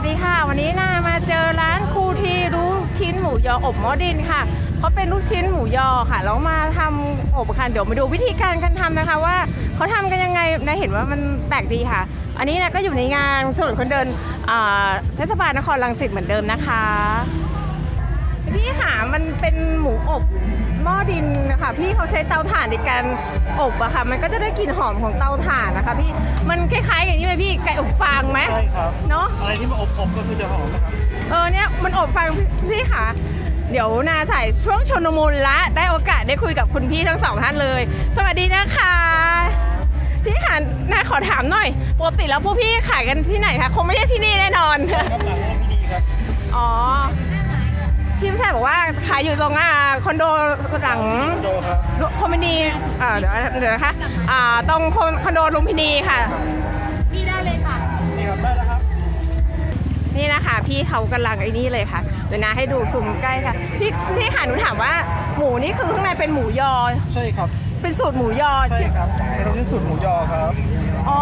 วัสดีค่ะ วันนี้นามาเจอร้านครูทีรู้ชิ้นหมูยออบหม้อดินค่ะเขาเป็นลูกชิ้นหมูยอค่ะแล้วมาทำอบค่ะเดี๋ยวมาดูวิธีการการทำนะคะ ว่าเขาทำกันยังไงนาเห็นว่ามันแปลกดีค่ะ อันนี้นะก็อยู่ในงานถนนคนเดินเทศบาลนครรังสิตเหมือนเดิมนะคะพี่ค่ะมันเป็นหมูอบ ม้อดินนะคะพี่เขาใช้เตาถ่านในการอบอะค่ะ มันก็จะได้กลิ่นหอมของเตาถ่านนะคะพี่มันคล้ายๆอย่างนี้ไหมพี่ไก่อบฟางไหมใช่ครับเนาะอะไรที่มาอบอบก็คือจะหอมนะครับเออเนี่ยมันอบฟางพี่ค่ะเดี๋ยวนาใส่ช่วงชนมูลละได้โอกาสได้คุยกับคุณพี่ทั้งสองท่านเลย สวัสดีนะคะพี่ค่ะนาขอถามหน่อยปกติแล้วพวกพี่ขายกันที่ไหนคะคงไม่ใช่ที่นี่แน่นอนครับหลังโรงพินีครับอ๋อ พี่ผู้ชายบอกว่าขายอยู่ตรงอ่าคอนโดหลังโดครับคอมมินีอ่าเดี๋ยวเดี๋ยวนะคะอ่าตรงคอนโดลุมพินีค่ะพี่ได้เลยค่ะ นี่ครับได้แล้วครับ นี่นะคะพี่เขากำลังไอ้นี่เลยค่ะเดี๋ยวนะให้ดูซูมใกล้ค่ะ พี่พี่หาหนูถามว่าหมูนี่คือข้างในเป็นหมูยอ ใช่ครับ เป็นสูตรหมูยอใช่ใช่ครับในตรงนี้สูตรหมูยอครับอ๋อ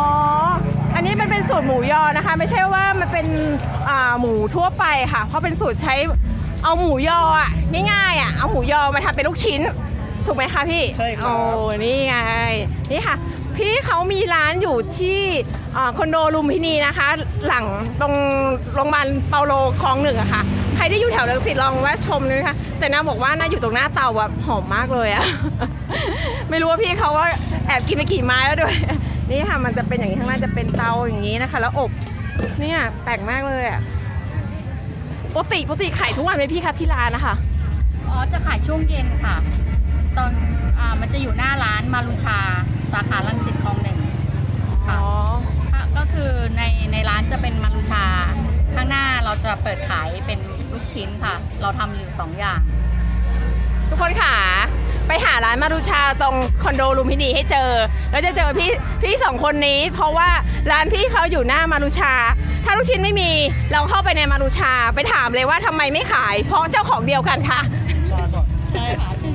อันนี้มันเป็นสูตรหมูยอนะคะ ไม่ใช่ว่ามันเป็นอ่าหมูทั่วไปค่ะ เพราะเป็นสูตรใช้ เอาหมูยออะง่ายๆอะเอาหมูยอมาทำเป็นลูกชิ้น ถูกไหมคะพี่ใช่ครับ โอ้นี่ไงนี่ค่ะ พี่เขามีร้านอยู่ที่อ่าคอนโดลุมพินีนะคะ หลังตรงโรงพยาบาลเปาโลคลองหนึ่งอะค่ะ ใครที่อยู่แถวรังสิตลองแวะชมเลยนะคะแต่น้าบอกว่าน่าอยู่ตรงหน้าเตาแบบหอมมากเลยอะ ไม่รู้ว่าพี่เขาว่าแอบกินไปกี่ไม้แล้วด้วย นี่ค่ะมันจะเป็นอย่างนี้ข้างล่างจะเป็นเตาอย่างนี้นะคะ แล้วอบเนี่ยแปลกมากเลยอะ ปกติปกติขายทุกวันไหมพี่คะที่ร้านนะคะ อ๋อจะขายช่วงเย็นค่ะ ตอนอ่ามันจะอยู่หน้าร้านมารุชา สาขาลังสิตคลองหนึ่งอ๋อค่ะก็คือในในร้านจะเป็นมารุชา ข้างหน้าเราจะเปิดขายเป็นลูกชิ้นค่ะ เราทำอยู่สองอย่าง ทุกคนค่ะ ไปหาร้านมารุชาตรงคอนโดลุมพินีให้เจอ แล้วจะเจอพี่พี่สองคนนี้ เพราะว่าร้านพี่เขาอยู่หน้ามารุชา ถ้าลูกชิ้นไม่มีเราเข้าไปในมารุชาไปถามเลยว่าทำไมไม่ขาย เพราะเจ้าของเดียวกันค่ะ ชาก่อนใช่ค่ะใช่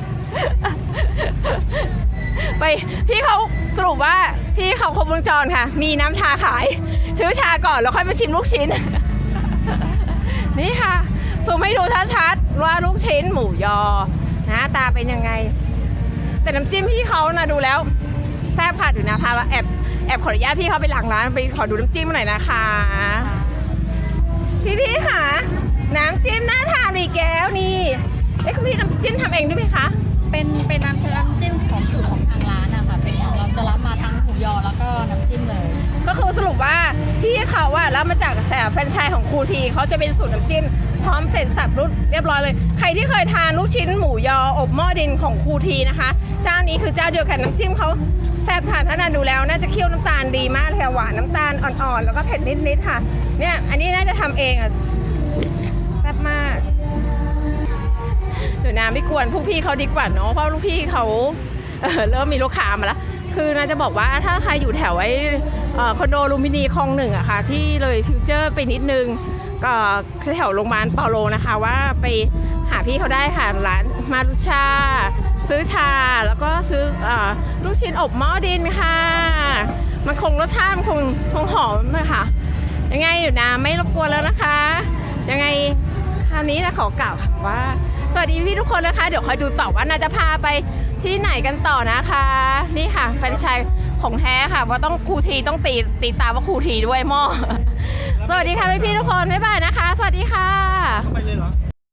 ไปพี่เขาสรุปว่าพี่เขาครบวงจรค่ะ มีน้ำชาขาย ซื้อชาก่อนแล้วค่อยมาชิมลูกชิ้น นี่ค่ะซูมให้ดูชัดๆว่าลูกชิ้นหมูยอหน้าตาเป็นยังไง แต่น้ำจิ้มพี่เขานะดูแล้ว พาว่าแอบแอบขออนุญาตพี่เขาไปหลังร้านไปขอดูน้ำจิ้มหน่อยนะคะ พี่พี่ๆค่ะ น้ำจิ้มน่าทานอีกแก้วนี่เอ้คุณพี่น้ำจิ้มทำเองด้วยไหมคะ เป็นเป็นน้ำน้ำจิ้มของสูตรของทางร้านอะค่ะเป็นเราจะรับมาทั้งหมูยอแล้วก็น้ำจิ้มเลย พี่เขาอะรับมาจากแต่แฟรนไชส์ของครูทีเขาจะเป็นสูตรน้ำจิ้มพร้อมเสร็จสับรุ่นเรียบร้อยเลย ใครที่เคยทานลูกชิ้นหมูยออบหม้อดินของครูทีนะคะ เจ้านี้คือเจ้าเดียวกันน้ำจิ้มเขาแซ่บผ่านท่านานดูแล้ว น่าจะเคี่ยวน้ำตาลดีมากเลยค่ะหวานน้ำตาลอ่อนๆ แล้วก็เผ็ดนิดๆค่ะ เนี่ยอันนี้น่าจะทำเองอะแซ่บมากเดี๋ยวน้ำไม่กวนพวกพี่เขาดีกว่าเนาะเพราะลูกพี่เขาเเริ่มมีลูกค้ามาแล้วคือน่าจะบอกว่าถ้าใครอยู่แถวไอ้เอ่อ คอนโดลูมินีคลองหนึ่งอะค่ะที่เลยฟิวเจอร์ไปนิดนึงก็แถวโรงพยาบาลเปาโลนะคะ ว่าไปหาพี่เขาได้ค่ะร้านมารุชา ซื้อชาแล้วก็ซื้ออลูกชิ้นอบหม้อดินค่ะ มันคงรสชาติมันคงคงหอมเลยค่ะยังไงอยู่นะไม่รบกวนแล้วนะคะ ยังไงคราวนี้นะขอกล่าวว่า สวัสดีพี่ทุกคนนะคะ เดี๋ยวคอยดูต่อว่านาจะพาไปที่ไหนกันต่อนะคะ นี่ค่ะแฟนชาย ของแท้ค่ะว่าต้องครูทีต้องตีตีตาว่าครูทีด้วยหม้อสวัสดีค่ะพี่ทุกคนบ๊ายบายนะคะ สวัสดีค่ะไปเลยเหรอ